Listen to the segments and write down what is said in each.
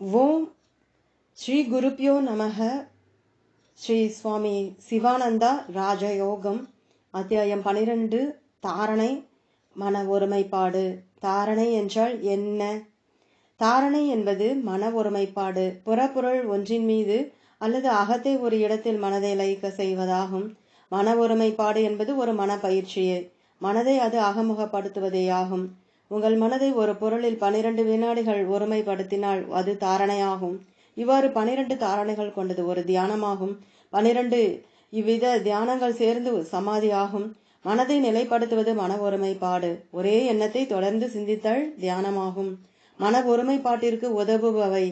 ஓம் ஸ்ரீ குருப்பியோ நமக ஸ்ரீ சுவாமி சிவானந்தா ராஜயோகம் அத்தியாயம் பனிரெண்டு தாரணை மன ஒருமைப்பாடு. தாரணை என்றால் என்ன? தாரணை என்பது மன ஒருமைப்பாடு. புறப்பொருள் ஒன்றின் மீது அல்லது அகத்தை ஒரு இடத்தில் மனதை லயிக்க செய்வதாகும். மன ஒருமைப்பாடு என்பது ஒரு மன பயிற்சியே மனதை அது அகமுகப்படுத்துவதேயாகும். உங்கள் மனதை ஒரு பொருளில் பனிரெண்டு வினாடிகள் ஒருமைப்படுத்தினால் அது தாரணையாகும். இவ்வாறு பனிரெண்டு தாரணைகள் கொண்டது ஒரு தியானமாகும். பனிரெண்டு இவ்வித தியானங்கள் சேர்ந்து சமாதியாகும். மனதை நிலைப்படுத்துவது மன ஒருமைப்பாடு. ஒரே எண்ணத்தை தொடர்ந்து சிந்தித்தல் தியானமாகும். மன ஒருமைப்பாட்டிற்கு உதவுபவை.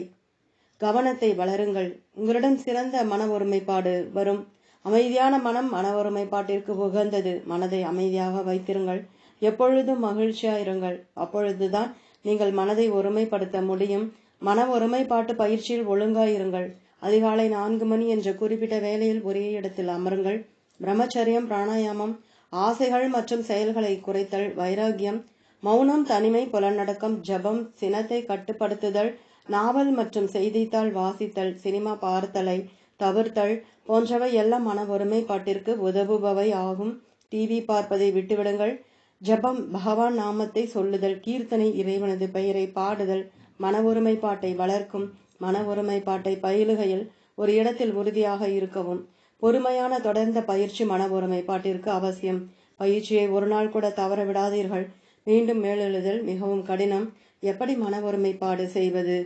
கவனத்தை வளருங்கள். உங்களிடம் சிறந்த மன ஒருமைப்பாடு வரும். அமைதியான மனம் மன ஒருமைப்பாட்டிற்கு உகந்தது. மனதை அமைதியாக வைத்திருங்கள். எப்பொழுதும் மகிழ்ச்சியாயிருங்கள். அப்பொழுதுதான் நீங்கள் மனதை ஒருமைப்படுத்த முடியும். மன ஒருமைப்பாட்டு பயிற்சியில் ஒழுங்காயிருங்கள். அதிகாலை நான்கு மணி என்ற குறிப்பிட்ட வேலையில் ஒரே இடத்தில் அமருங்கள். பிரம்மச்சரியம் பிராணாயாமம் ஆசைகள் மற்றும் செயல்களை குறைத்தல் வைராகியம் மௌனம் தனிமை புலநடக்கம் ஜபம் சினத்தை கட்டுப்படுத்துதல் நாவல் மற்றும் செய்தித்தாள் வாசித்தல் சினிமா பார்த்தலை தவிர்த்தல் போன்றவை எல்லாம் மன ஒருமைப்பாட்டிற்கு உதவுபவை ஆகும். டிவி பார்ப்பதை விட்டுவிடுங்கள். ஜபம் பகவான் நாமத்தை சொல்லுதல் கீர்த்தனை இறைவனது பெயரை பாடுதல் மன ஒருமைப்பாட்டை வளர்க்கும் மன ஒருமைப்பாட்டை பயிலுகையில் ஒரு இடத்தில் உறுதியாக இருக்கவும் பொறுமையான தொடர்ந்த பயிற்சி மன ஒருமைப்பாட்டிற்கு அவசியம். பயிற்சியை ஒரு நாள் கூட தவற விடாதீர்கள். மீண்டும் மேலெழுதல் மிகவும் கடினம். எப்படி மன ஒருமைப்பாடு செய்வது?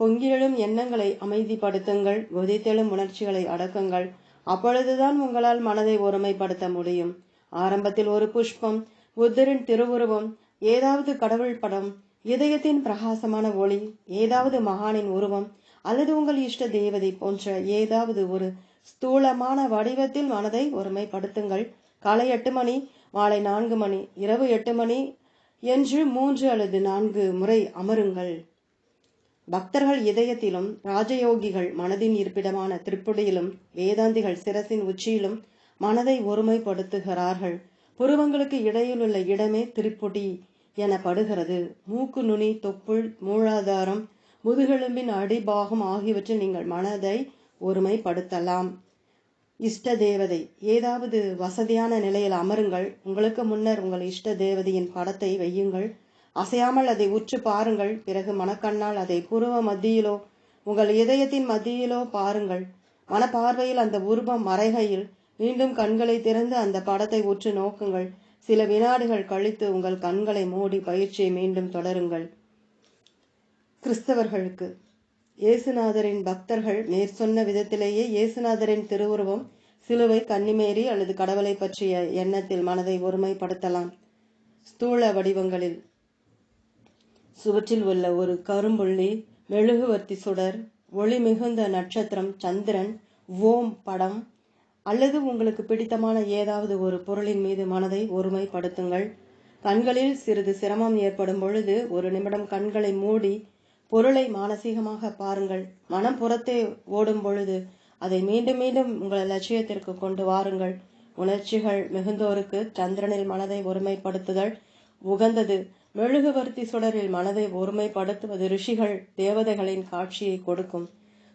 பொங்கியெழும் எண்ணங்களை அமைதிப்படுத்துங்கள் கொதித்தெழும் உணர்ச்சிகளை அடக்குங்கள். அப்பொழுதுதான் உங்களால் மனதை ஒருமைப்படுத்த முடியும். ஆரம்பத்தில் ஒரு புஷ்பம் புத்தரின் திருவுருவம் ஏதாவது கடவுள் படம் இதயத்தின் பிரகாசமான ஒளி ஏதாவது மகானின் உருவம் அல்லது உங்கள் இஷ்ட தேவதை போன்ற ஏதாவது ஒரு ஸ்தூலமான வடிவத்தில் மனதை ஒருமைப்படுத்துங்கள். காலை எட்டு மணி மாலை நான்கு மணி இரவு எட்டு மணி என்று மூன்று அல்லது நான்கு முறை அமருங்கள். பக்தர்கள் இதயத்திலும் ராஜயோகிகள் மனதின் இருப்பிடமான திருப்புடியிலும் வேதாந்திகள் சிரசின் உச்சியிலும் மனதை ஒருமைப்படுத்துகிறார்கள். புருவங்களுக்கு இடையிலுள்ள இடமே திருப்பொடி எனப்படுகிறது. மூக்கு நுனி தொப்புள் மூலாதாரம் முதுகெலும்பின் அடிபாகம் ஆகியவற்றில் நீங்கள் மனதை ஒருமைப்படுத்தலாம். இஷ்ட தேவதை ஏதாவது வசதியான நிலையில் அமருங்கள். உங்களுக்கு முன்னர் உங்கள் இஷ்ட தேவதையின் படத்தை வையுங்கள். அசையாமல் அதை உற்று பாருங்கள். பிறகு மனக்கண்ணால் அதை புருவ மத்தியிலோ உங்கள் இதயத்தின் மத்தியிலோ பாருங்கள். மனப்பார்வையில் அந்த உருவம் மறைகையில் மீண்டும் கண்களை திறந்து அந்த படத்தை உற்று நோக்குங்கள். சில வினாடிகள் கழித்து உங்கள் கண்களை மூடி பயிற்சியை மீண்டும் தொடருங்கள். கிறிஸ்தவர்களுக்கு இயேசுநாதரின் பக்தர்கள் மேற்சொன்ன விதத்திலேயே இயேசுநாதரின் திருவுருவம் சிலுவை கன்னிமேரி அல்லது கடவுளை பற்றிய எண்ணத்தில் மனதை ஒருமைப்படுத்தலாம். ஸ்தூல வடிவங்களில் சுவற்றில் உள்ள ஒரு கரும்புள்ளி மெழுகுவர்த்தி சுடர் ஒளி மிகுந்த நட்சத்திரம் சந்திரன் ஓம் படம் அல்லது உங்களுக்கு பிடித்தமான ஏதாவது ஒரு பொருளின் மீது மனதை ஒருமைப்படுத்துங்கள். கண்களில் சிறிது சிரமம் ஏற்படும் பொழுது ஒரு நிமிடம் கண்களை மூடி பொருளை மானசீகமாக பாருங்கள். மனம் புறத்தே ஓடும் பொழுது அதை மீண்டும் மீண்டும் உங்கள் லட்சியத்திற்கு கொண்டு வாருங்கள். உணர்ச்சிகள் மிகுந்தோருக்கு சந்திரனில் மனதை ஒருமைப்படுத்துதல் உகந்தது. மெழுகுவர்த்தி சுடரில் மனதை ஒருமைப்படுத்துவது ரிஷிகள் தேவதைகளின் காட்சியை கொடுக்கும்.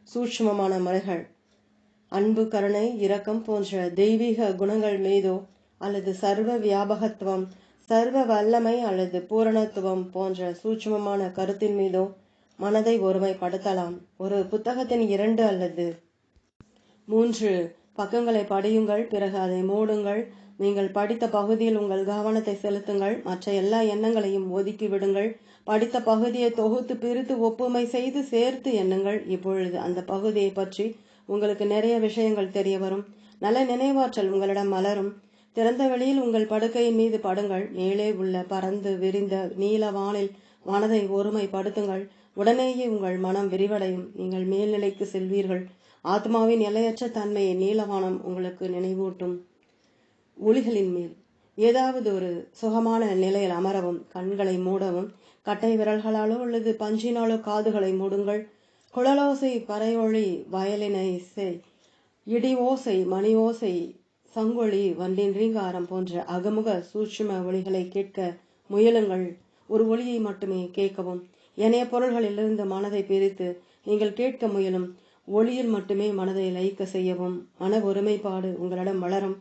சூட்சுமமான முறைகள் அன்பு கருணை இரக்கம் போன்ற தெய்வீக குணங்கள் மீதோ அல்லது சர்வ வியாபகத்துவம் சர்வ வல்லமை அல்லது பூரணத்துவம் போன்ற சூட்சமமான கருத்தின் மீதோ மனதை ஒருமைப்படுத்தலாம். ஒரு புத்தகத்தின் இரண்டு அல்லது மூன்று பக்கங்களை படியுங்கள். பிறகு அதை மூடுங்கள். நீங்கள் படித்த பகுதியில் உங்கள் கவனத்தை செலுத்துங்கள். மற்ற எல்லா எண்ணங்களையும் ஒதுக்கி விடுங்கள். படித்த பகுதியை தொகுத்து பிரித்து ஒப்புமை செய்து சேர்த்து எண்ணுங்கள். இப்பொழுது அந்த பகுதியை பற்றி உங்களுக்கு நிறைய விஷயங்கள் தெரிய வரும். நல்ல நினைவாற்றல் உங்களிடம் மலரும். திறந்த வெளியில் உங்கள் படுக்கையின் மீது படுங்கள். மேலே உள்ள பறந்து விரிந்த நீல வானில் மனதை ஒருமைப்படுத்துங்கள். உடனேயே உங்கள் மனம் விரிவடையும். நீங்கள் மேல்நிலைக்கு செல்வீர்கள். ஆத்மாவின் எல்லையற்ற தன்மையை நீலவானம் உங்களுக்கு நினைவூட்டும். ஒளிகளின் மேல் ஏதாவது ஒரு சுகமான நிலையில் அமரவும் கண்களை மூடவும் கட்டை விரல்களாலோ அல்லது பஞ்சினாலோ காதுகளை மூடுங்கள். குழலோசை பறையொளி வயலினை இடி ஓசை மணி ஓசை சங்கொழி வண்டின் ரீங்காரம் போன்ற அகமுக சூட்சும ஒளிகளை கேட்க முயலுங்கள். ஒரு ஒளியை மட்டுமே கேட்கவும் ஏனைய பொருள்களிலிருந்து மனதை பிரித்து நீங்கள் கேட்க முயலும். ஒளியில் மட்டுமே மனதை லயிக்க செய்யவும் மன ஒருமைப்பாடு உங்களிடம் வளரும்.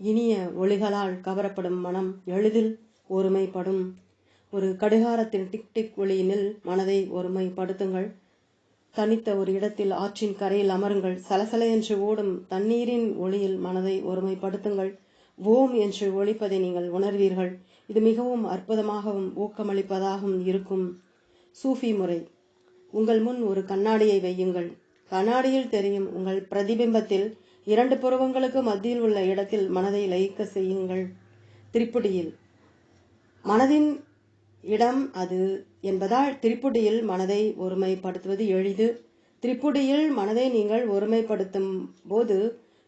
இனிய ஒளிகளால் கவரப்படும் மனம் எளிதில் ஒருமைப்படும். ஒரு கடிகாரத்தின் டிக் டிக் ஒளியினில் மனதை ஒருமைப்படுத்துங்கள். தனித்த ஒரு இடத்தில் ஆற்றின் கரையில் அமருங்கள். சலசல என்று ஓடும் தண்ணீரின் ஒளியில் மனதை ஒருமைப்படுத்துங்கள். ஓம் என்று ஒழிப்பதை நீங்கள் உணர்வீர்கள். இது மிகவும் அற்புதமாகவும் ஊக்கமளிப்பதாகவும் இருக்கும். சூஃபி முறை. உங்கள் முன் ஒரு கண்ணாடியை வையுங்கள். கண்ணாடியில் தெரியும் உங்கள் பிரதிபிம்பத்தில் இரண்டு புருவங்களுக்கு மத்தியில் உள்ள இடத்தில் மனதை லயிக்க செய்யுங்கள். திரிப்புடியில். மனதின் இடம் அது என்பதால் திரிப்புடியில் மனதை ஒருமைப்படுத்துவது எளிது. திரிப்புடியில் மனதை நீங்கள் ஒருமைப்படுத்தும் போது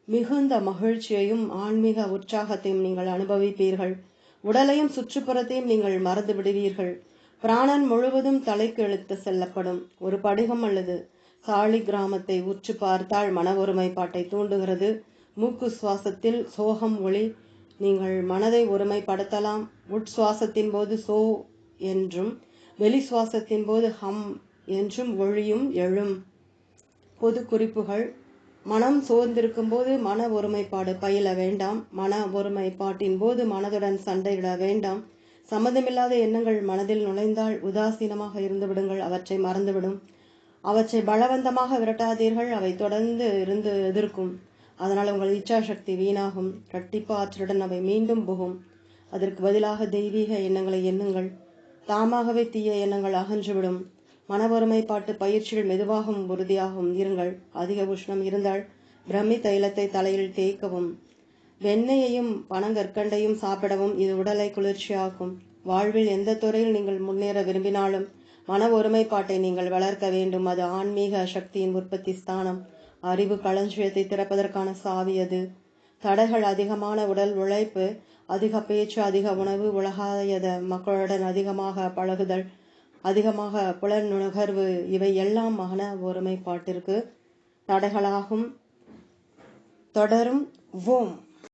மிகுந்த மகிழ்ச்சியையும் ஆன்மீக உற்சாகத்தையும் நீங்கள் அனுபவிப்பீர்கள். உடலையும் சுற்றுப்புறத்தையும் நீங்கள் மறந்து விடுவீர்கள். பிராணன் முழுவதும் தலைக்கு இழுத்து செல்லப்படும். ஒரு படிகம் அல்லது சாலி கிராமத்தை உற்று பார்த்தால் மன ஒருமைப்பாட்டை தூண்டுகிறது. மூக்கு சுவாசத்தில் சோகம் ஒளி நீங்கள் மனதை ஒருமைப்படுத்தலாம். உட்சுவாசத்தின் போது சோ என்றும் வெளி சுவாசத்தின் போது ஹம் என்றும் ஒழியும் எழும். பொது குறிப்புகள் மனம் சோர்ந்திருக்கும் போது மன ஒருமைப்பாடு பயில வேண்டாம் மன ஒருமைப்பாட்டின் போது மனதுடன் சண்டையிட வேண்டாம். சம்மதமில்லாத எண்ணங்கள் மனதில் நுழைந்தால் உதாசீனமாக இருந்து விடுங்கள் அவற்றை மறந்துவிடும். அவற்றை பலவந்தமாக விரட்டாதீர்கள் அவை தொடர்ந்து இருந்து எதிர்க்கும். அதனால் உங்கள் இச்சாசக்தி வீணாகும் கட்டிப்பா ஆற்றலுடன் அவை மீண்டும் புகும். அதற்கு பதிலாக தெய்வீக எண்ணங்களை எண்ணுங்கள். தாமாகவே தீய எண்ணங்கள் அகன்றுவிடும். மன ஒருமைப்பாட்டு பயிற்சியில் மெதுவாகவும் உறுதியாகவும் இருங்கள். அதிக உஷ்ணம் இருந்தால் பிரம்மி தைலத்தை தலையில் தேய்க்கவும். வெண்ணெயையும் பனங்கற்கண்டையும் சாப்பிடவும் இது உடலை குளிர்ச்சியாக்கும். வாழ்வில் எந்த துறையில் நீங்கள் முன்னேற விரும்பினாலும் மன ஒருமைப்பாட்டை நீங்கள் வளர்க்க வேண்டும். அது ஆன்மீக சக்தியின் உற்பத்தி ஸ்தானம். அறிவு களஞ்சியத்தை திறப்பதற்கான சாவி அது. தடைகள் அதிகமான உடல் உழைப்பு அதிக பேச்சு அதிக உணவு உலகாயத மக்களுடன் அதிகமாக பழகுதல் அதிகமாக புலன் நுகர்வு இவை எல்லாம் மன ஒருமைப்பாட்டிற்கு தடைகளாகும். தொடரும். ஓம்.